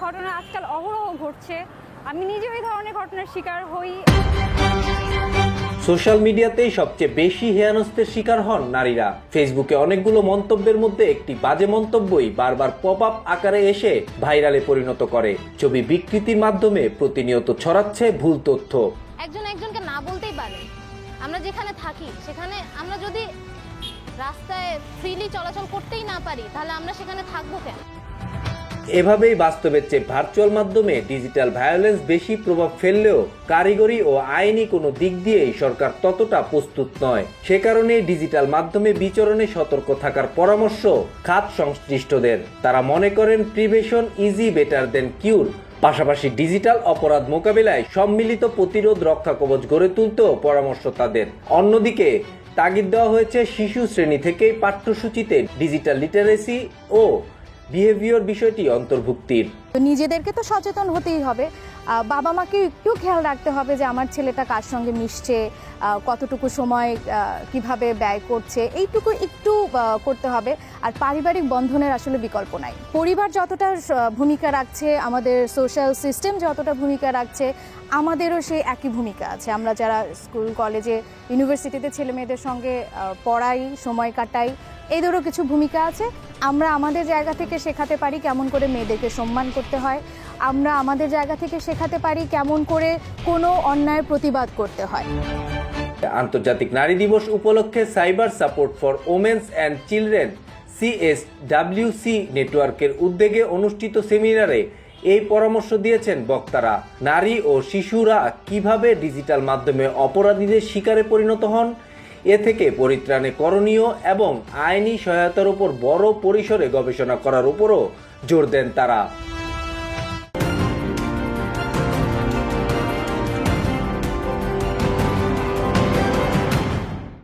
ধরনের ঘটনা আজকাল অহরহ ঘটছে। আমি নিজেও এই ধরনের ঘটনার শিকার হই। সোশ্যাল মিডিয়াতেই সবচেয়ে বেশি হেয়ানস্তের শিকার হন নারীরা। ফেসবুকে অনেকগুলো মন্তব্যের মধ্যে একটি বাজে মন্তব্যই বারবার পপ আপ আকারে এসে ভাইরালে পরিণত করে। ছবি বিকৃতির মাধ্যমে প্রতিনিয়ত ছড়াচ্ছে ভুল তথ্য। একজন একজনকে না বলতেই পারে আমরা যেখানে থাকি সেখানে আমরা যদি রাস্তায় ফ্রিলি চলাচল করতেই না পারি তাহলে আমরা সেখানে থাকব কেন? এভাবেই বাস্তবের চেয়ে ভার্চুয়াল মাধ্যমে ডিজিটাল ভায়োলেন্স বেশি প্রভাব ফেললেও কারিগরি ও আইনি কোনো দিক দিয়েই সরকার ততটা প্রস্তুত নয়। সে কারণে ডিজিটাল মাধ্যমে বিচরণে সতর্ক থাকার পরামর্শ খাত সংশ্লিষ্টদের। তারা মনে করেন প্রিভেশন ইজি বেটার দেন কিউর পাশাপাশি ডিজিটাল অপরাধ মোকাবিলায় সম্মিলিত প্রতিরোধ রক্ষা কবচ গড়ে তুলতেও পরামর্শ তাদের। অন্যদিকে তাগিদ দেওয়া হয়েছে শিশু শ্রেণি থেকেই পাঠ্যসূচিতে ডিজিটাল লিটারেসি ও বিহেভিয়র বিষয়টি অন্তর্ভুক্তির। নিজেদেরকে তো সচেতন হতেই হবে। বাবা মাকে একটু খেয়াল রাখতে হবে যে আমার ছেলেটা কার সঙ্গে মিশছে কতটুকু সময় কীভাবে ব্যয় করছে, এইটুকু একটু করতে হবে। আর পারিবারিক বন্ধনের আসলে বিকল্প নাই। পরিবার যতটা ভূমিকা রাখছে, আমাদের সোশ্যাল সিস্টেম যতটা ভূমিকা রাখছে, আমাদেরও সেই একই ভূমিকা আছে। আমরা যারা স্কুল কলেজে ইউনিভার্সিটিতে ছেলে মেয়েদের সঙ্গে পড়াই, সময় কাটাই এদেরও কিছু ভূমিকা আছে। আমরা আমাদের জায়গা থেকে শেখাতে পারি কেমন করে মেয়েদেরকে সম্মান করতে হয়। আমরা আমাদের জায়গা থেকে শেখাতে পারি কেমন করে কোনো অন্যায়ের প্রতিবাদ করতে হয়। আন্তর্জাতিক নারী দিবস উপলক্ষে cyber support for women's and children CSWC নেটওয়ার্কের উদ্যোগে অনুষ্ঠিত সেমিনারে এই পরামর্শ দিয়েছেন বক্তারা। নারী ও শিশুরা কীভাবে ডিজিটাল মাধ্যমে অপরাধীদের শিকারে পরিণত হন এ থেকে পরিত্রাণে করণীয় এবং আইনি সহায়তার উপর বড় পরিসরে গবেষণা করার উপরও জোর দেন তারা।